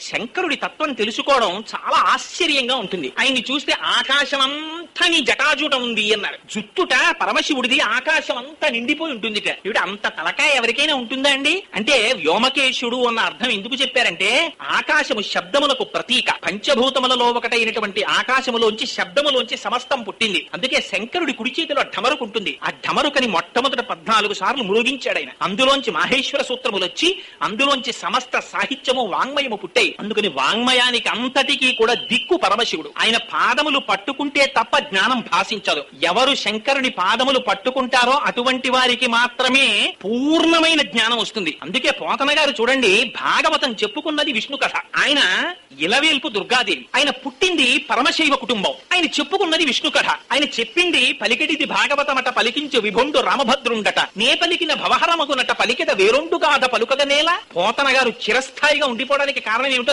శంకరుడి తత్వం తెలుసుకోవడం చాలా ఆశ్చర్యంగా ఉంటుంది. ఆయన్ని చూస్తే ఆకాశం అంతా జటాజూటం ఉంది అన్నారు. జుత్తుట పరమశివుడిది ఆకాశం అంతా నిండిపోయి ఉంటుందిట. ఇవిడ అంత తలకాయ ఎవరికైనా ఉంటుందా అండి? అంటే వ్యోమకేశుడు అన్న అర్థం ఎందుకు చెప్పారంటే ఆకాశము శబ్దములకు ప్రతీక. పంచభూతములలో ఒకటైనటువంటి ఆకాశములోంచి శబ్దములోంచి సమస్తం పుట్టింది. అందుకే శంకరుడి కుడి చేతిలో ఢమరుకు ఉంటుంది. ఆ ఢమరుకని మొట్టమొదట పద్నాలుగు సార్లు మృగించాడు ఆయన. అందులోంచి మహేశ్వర సూత్రములు వచ్చి అందులోంచి సమస్త సాహిత్యము వాంగ్మయము పుట్టాయి. అందుకని వాంగ్మయానికి అంతటికీ కూడా దిక్కు పరమశివుడు. ఆయన పాదములు పట్టుకుంటే తప్ప జ్ఞానం భాషించదు. ఎవరు శంకరుని పాదములు పట్టుకుంటారో అటువంటి వారికి మాత్రమే పూర్ణమైన జ్ఞానం వస్తుంది. అందుకే పోతన గారు చూడండి భాగవతం చెప్పుకున్నది విష్ణు కథ. ఆయన ఇలవేల్పు దుర్గాదేవి. ఆయన పుట్టింది పరమశైవ కుటుంబం. ఆయన చెప్పుకున్నది విష్ణు కథ. ఆయన చెప్పింది పలికిటిది భాగవతమట పలికించు విభుండు రామభద్రుండట. నే పలికిన భవహరమగునట పలికిద వేరొండు కాద పలుకగనేలా పోతన గారు చిరస్థాయిగా ఉండిపోవడానికి కారణం ఏమిటో